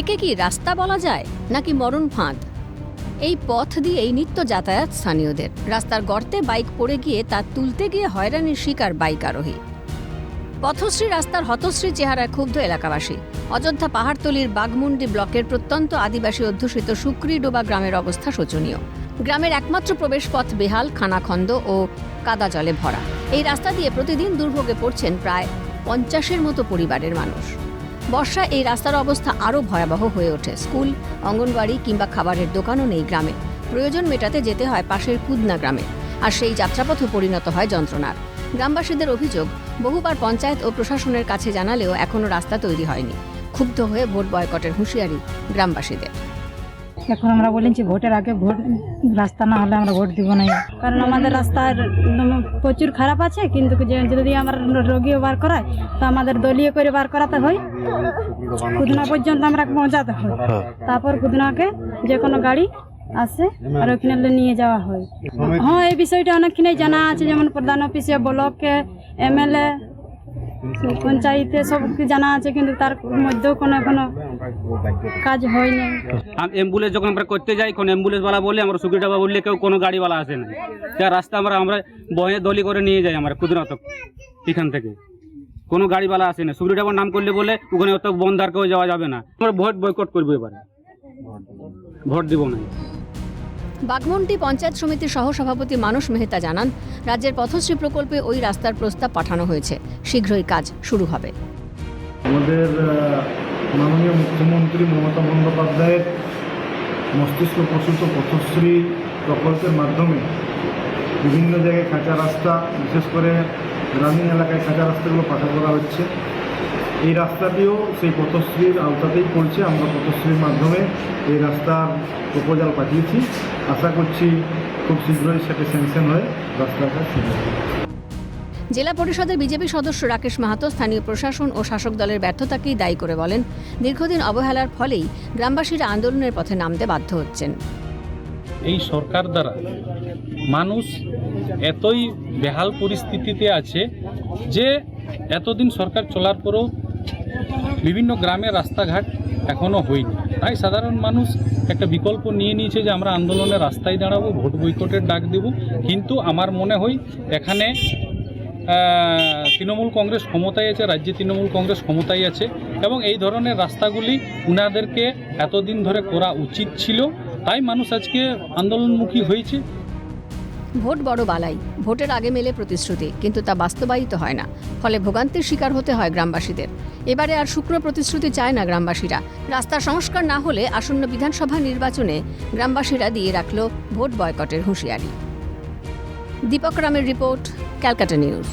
একে কি রাস্তা বলা যায় নাকি মরণ ফাঁদ? এই পথ দিয়েই নিত্য যাতায়াত স্থানীয়দের। রাস্তার গর্তে বাইক পড়ে গিয়ে তা তুলতে গিয়ে হয়রানির শিকার বাইক আরোহী। পথশ্রী রাস্তার হতশ্রী চেহারায় ক্ষুব্ধ এলাকাবাসী। অযোধ্যা পাহাড়তলির বাগমুন্ডি ব্লকের প্রত্যন্ত আদিবাসী অধ্যুষিত শুক্রিডোবা গ্রামের অবস্থা শোচনীয়। গ্রামের একমাত্র প্রবেশপথ বেহাল, খানাখন্দ ও কাদা জলে ভরা। এই রাস্তা দিয়ে প্রতিদিন দুর্ভোগে পড়ছেন প্রায় পঞ্চাশের মতো পরিবারের মানুষ। বর্ষা এই রাস্তার অবস্থা আরও ভয়াবহ হয়ে ওঠে। স্কুল অঙ্গনবাড়ি কিংবা খাবারের দোকানও নেই গ্রামে। প্রয়োজন মেটাতে যেতে হয় পাশের কুদনা গ্রামে। আর সেই যাত্রাপথও পরিণত হয় যন্ত্রণার। গ্রামবাসীদের অভিযোগ, বহুবার পঞ্চায়েত ও প্রশাসনের কাছে জানালেও এখনও রাস্তা তৈরি হয়নি। ক্ষুব্ধ হয়ে ভোট বয়কটের হুঁশিয়ারি গ্রামবাসীদের। এখন আমরা বলেছি ভোটের আগে ভোট রাস্তা না হলে আমরা ভোট দিব না। কারণ আমাদের রাস্তার প্রচুর খারাপ আছে কিন্তু যদি আমার রোগীও বার করায় তো আমাদের দলীয় করে বার করাতে হয়। কুদনা পর্যন্ত আমরা পৌঁছাতে হয়। তারপর কুদনাকে যে কোনো গাড়ি আসে আর ওখানে নিয়ে যাওয়া হয়। হ্যাঁ এই বিষয়টা অনেকখানি জানা আছে যেমন প্রধান অফিসে ব্লকে এমএলএ পঞ্চায়েতে সব কিছু জানা আছে কিন্তু তার মধ্যেও কোনো এখনও কাজ হয়নি আম- অ্যাম্বুলেন্স যখন আমরা করতে যাই কোন অ্যাম্বুলেন্সওয়ালা বলে আমরা সুবিধাবা বললে কেউ কোনো গাড়িওয়ালা আসে না। যা রাস্তা আমরা আমরা বয়ে দলি করে নিয়ে যাই আমরা কুদরা তক এখান থেকে। কোনো গাড়িওয়ালা আসে না। সুবিধাবার নাম করলে বলে ওখানে অত বন্ধ আর কেউ যাওয়া যাবে না। আমরা ভোট বয়কট করব এবারে। ভোট দিব না। বাগমন্ডি পঞ্চায়েত সমিতির সহসভাপতি মানস মেহতা জানান রাজ্যের পথশ্রী প্রকল্পে ওই রাস্তার প্রস্তাব পাঠানো হয়েছে। শীঘ্রই কাজ শুরু হবে। আমাদের মাননীয় মুখ্যমন্ত্রী মমতা বন্দ্যোপাধ্যায়ের মস্তিষ্ক প্রসূত পথশ্রী প্রকল্পের মাধ্যমে বিভিন্ন জায়গায় কাঁচা রাস্তা, বিশেষ করে গ্রামীণ এলাকায় কাঁচা রাস্তাগুলো পাকা করা হচ্ছে। এই রাস্তাটিও সেই পথশ্রীর আওতাতেই পড়ছে। আমরা পথশ্রীর মাধ্যমে এই রাস্তার প্রপোজাল পাঠিয়েছি। আশা করছি খুব শীঘ্রই সেটা স্যাংশন হয়ে রাস্তাটা শুরু হবে। জেলা পরিষদের বিজেপি সদস্য রাকেশ মাহাতো, স্থানীয় প্রশাসন ও শাসক দলের ব্যর্থতাকেই দায়ী করে বলেন, দীর্ঘদিন অবহেলার ফলেই গ্রামবাসীরা আন্দোলনের পথে নামতে বাধ্য হচ্ছেন। এই সরকার দ্বারা মানুষ এতই বেহাল পরিস্থিতিতে আছে যে এতদিন সরকার চলার পরেও বিভিন্ন গ্রামে রাস্তাঘাট এখনও হয়নি। তাই সাধারণ মানুষ একটা বিকল্প নিয়ে নিয়েছে যে আমরা আন্দোলনে রাস্তায় দাঁড়াবো, ভোট বৈকটের ডাক দেব। কিন্তু আমার মনে হয় এখানে তৃণমূল কংগ্রেস ক্ষমতায় আছে, রাজ্যে তৃণমূল কংগ্রেস ক্ষমতায় আছে এবং এই ধরনের রাস্তাগুলি উনাদেরকে এতদিন ধরে করা উচিত ছিল, তাই মানুষ আজকে আন্দোলনমুখী হয়েছে। ভোট বড় বালাই, ভোটের আগে মেলে প্রতিশ্রুতি, কিন্তু তা বাস্তবায়িত হয় না, ফলে ভোগান্তির শিকার হতে হয় গ্রামবাসীদের। এবারে আর শুক্র প্রতিশ্রুতি চায় না গ্রামবাসীরা। রাস্তা সংস্কার না হলে আসন্ন বিধানসভা নির্বাচনে গ্রামবাসীরা দিয়ে রাখল ভোট বয়কটের হুঁশিয়ারি। দীপক রামের রিপোর্ট ক্যালকাটা নিউজ